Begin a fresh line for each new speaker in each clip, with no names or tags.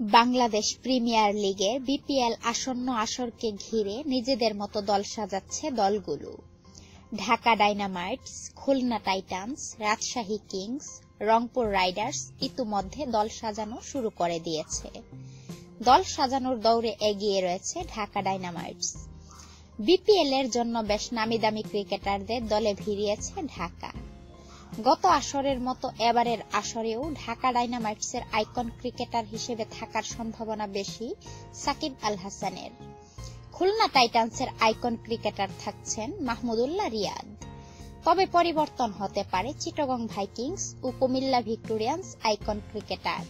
Bangladesh premier লিগের BPL আসন্ন আসরকে ঘিরে নিজেদের মতো দল সাজাচ্ছে দলগুলো। Dhaka Dynamites Khulna Titans, Rajshahi Kings, Rangpur Riders ইতিমধ্যে দল সাজানো শুরু করে দিয়েছে। দল সাজানোর দৌড়ে এগিয়ে রয়েছে ঢাকা ডাইনামাইটস বিপিএল এর জন্য বেশ নামিদামি ক্রিকেটারদের দলে ভিড়িয়েছে ঢাকা। গত আসরের মতো এবারের আসরেও ঢাকা ডাইনামাইটসের আইকন ক্রিকেটার হিসেবে থাকার সম্ভাবনা বেশি সাকিব আল হাসানের। খুলনা টাইটান্সের আইকন ক্রিকেটার থাকছেন মাহমুদুল্লাহ রিয়াদ। তবে পরিবর্তন হতে পারে চিটগং ভাইকিংস ও কুমিল্লা ভিক্টোরিয়ান্স আইকন ক্রিকেটার।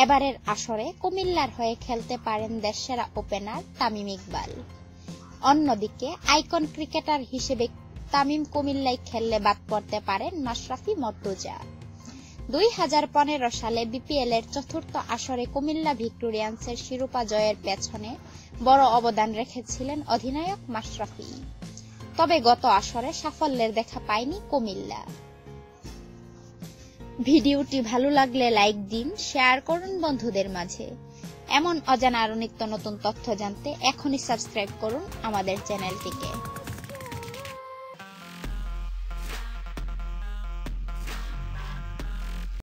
এবারের আসরে কুমিল্লার হয়ে খেলতে পারেন দেশসেরা ওপেনার তামিম ইকবাল। অন্যদিকে আইকন ক্রিকেটার হিসেবে তামিম কুমিল্লায় খেললে বাদ পড়তে পারেন মাশরাফি মর্তুজা। দুই হাজার পনেরো সালে বিপিএল এর চতুর্থ আসরে কুমিল্লা ভিক্টোরিয়ান্সের শিরোপা জয়ের পেছনে বড় অবদান রেখেছিলেন অধিনায়ক মাশরাফি। তবে গত আসরে সাফল্যের দেখা পায়নি কুমিল্লা। ভিডিওটি ভালো লাগলে লাইক দিন, শেয়ার করুন বন্ধুদের মাঝে। এমন অজানা আরও নিত্য নতুন তথ্য জানতে এখনই সাবস্ক্রাইব করুন আমাদের চ্যানেলটিকে।